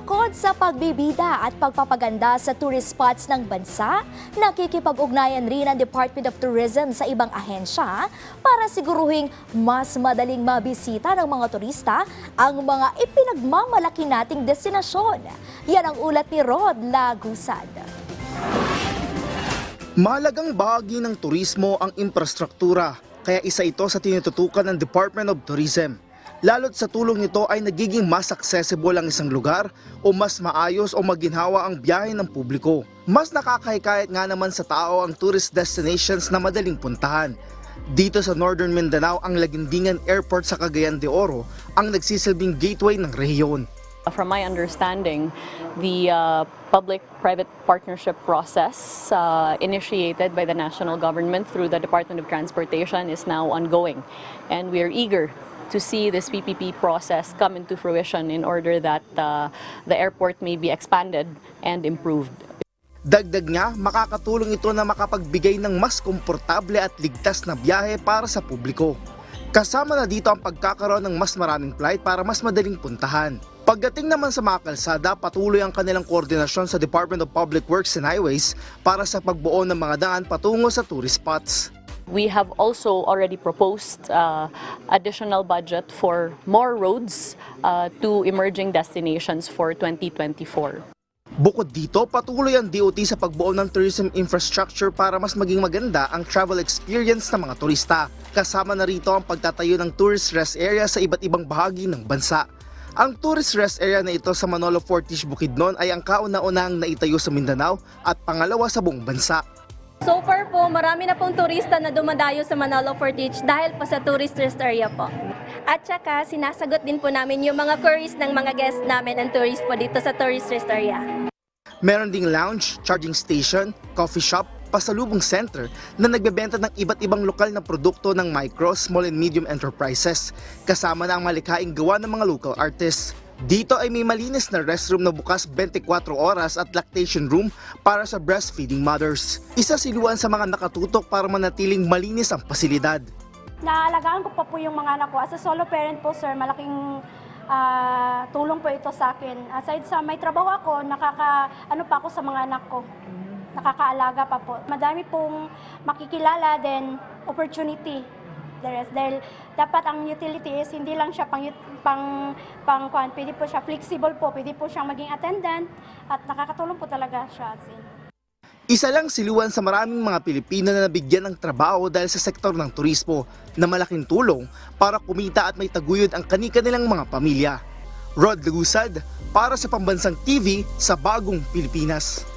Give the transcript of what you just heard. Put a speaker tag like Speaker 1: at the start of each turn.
Speaker 1: Bukod sa pagbibida at pagpapaganda sa tourist spots ng bansa, nakikipag-ugnayan rin ang Department of Tourism sa ibang ahensya para siguruhing mas madaling mabisita ng mga turista ang mga ipinagmamalaki nating destinasyon. Yan ang ulat ni Rod Lagusad.
Speaker 2: Mahalagang bahagi ng turismo ang infrastruktura, kaya isa ito sa tinututukan ng Department of Tourism. Lalo't sa tulong nito ay nagiging mas accessible ang isang lugar o mas maayos o maginhawa ang biyahe ng publiko. Mas nakakahikayat nga naman sa tao ang tourist destinations na madaling puntahan. Dito sa Northern Mindanao, ang Lagindingan Airport sa Cagayan de Oro ang nagsisilbing gateway ng rehiyon.
Speaker 3: From my understanding, the uh, public-private partnership process uh, initiated by the national government through the Department of Transportation is now ongoing. And we are eager to see this PPP process come into fruition in order that uh, the airport may be expanded and improved.
Speaker 2: Dagdag nga, makakatulong ito na makapagbigay ng mas komportable at ligtas na biyahe para sa publiko. Kasama na dito ang pagkakaroon ng mas maraming flight para mas madaling puntahan. Pagdating naman sa mga kalsada, patuloy ang kanilang koordinasyon sa Department of Public Works and Highways para sa pagbuo ng mga daan patungo sa tourist spots.
Speaker 3: We have also already proposed uh, additional budget for more roads uh, to emerging destinations for 2024.
Speaker 2: Bukod dito, patuloy ang DOT sa pagbuo ng tourism infrastructure para mas maging maganda ang travel experience ng mga turista. Kasama na rito ang pagtatayo ng tourist rest area sa iba't ibang bahagi ng bansa. Ang tourist rest area na ito sa Manolo Fortish Bukidnon ay ang kauna-unahang naitayo sa Mindanao at pangalawa sa buong bansa.
Speaker 4: So far po, marami na pong turista na dumadayo sa Manalo Fortich dahil po sa tourist rest area po. At saka, sinasagot din po namin yung mga queries ng mga guests namin and tourists po dito sa tourist rest area.
Speaker 2: Meron ding lounge, charging station, coffee shop, pasalubong center na nagbebenta ng iba't ibang lokal na produkto ng micro, small and medium enterprises, kasama na ang malikhaing gawa ng mga local artists. Dito ay may malinis na restroom na bukas 24 oras at lactation room para sa breastfeeding mothers. Isa siluan sa mga nakatutok para manatiling malinis ang pasilidad.
Speaker 5: Naalagaan ko pa po yung mga anak ko. As a solo parent po, sir, malaking ah, tulong po ito sa akin. Aside sa may trabaho ako, nakaka, ano pa ako sa mga anak ko. Nakakaalaga pa po. Madami pong makikilala, then opportunity. The rest. Dahil dapat ang utility is hindi lang siya pang, pang, pang kwan, pwede po siya flexible po, pwede po siyang maging attendant, at nakakatulong po talaga siya. as.
Speaker 2: Isa lang siluan sa maraming mga Pilipino na nabigyan ng trabaho dahil sa sektor ng turismo na malaking tulong para kumita at may taguyod ang kani-kanilang mga pamilya. Rod Lagusad para sa Pambansang TV sa Bagong Pilipinas.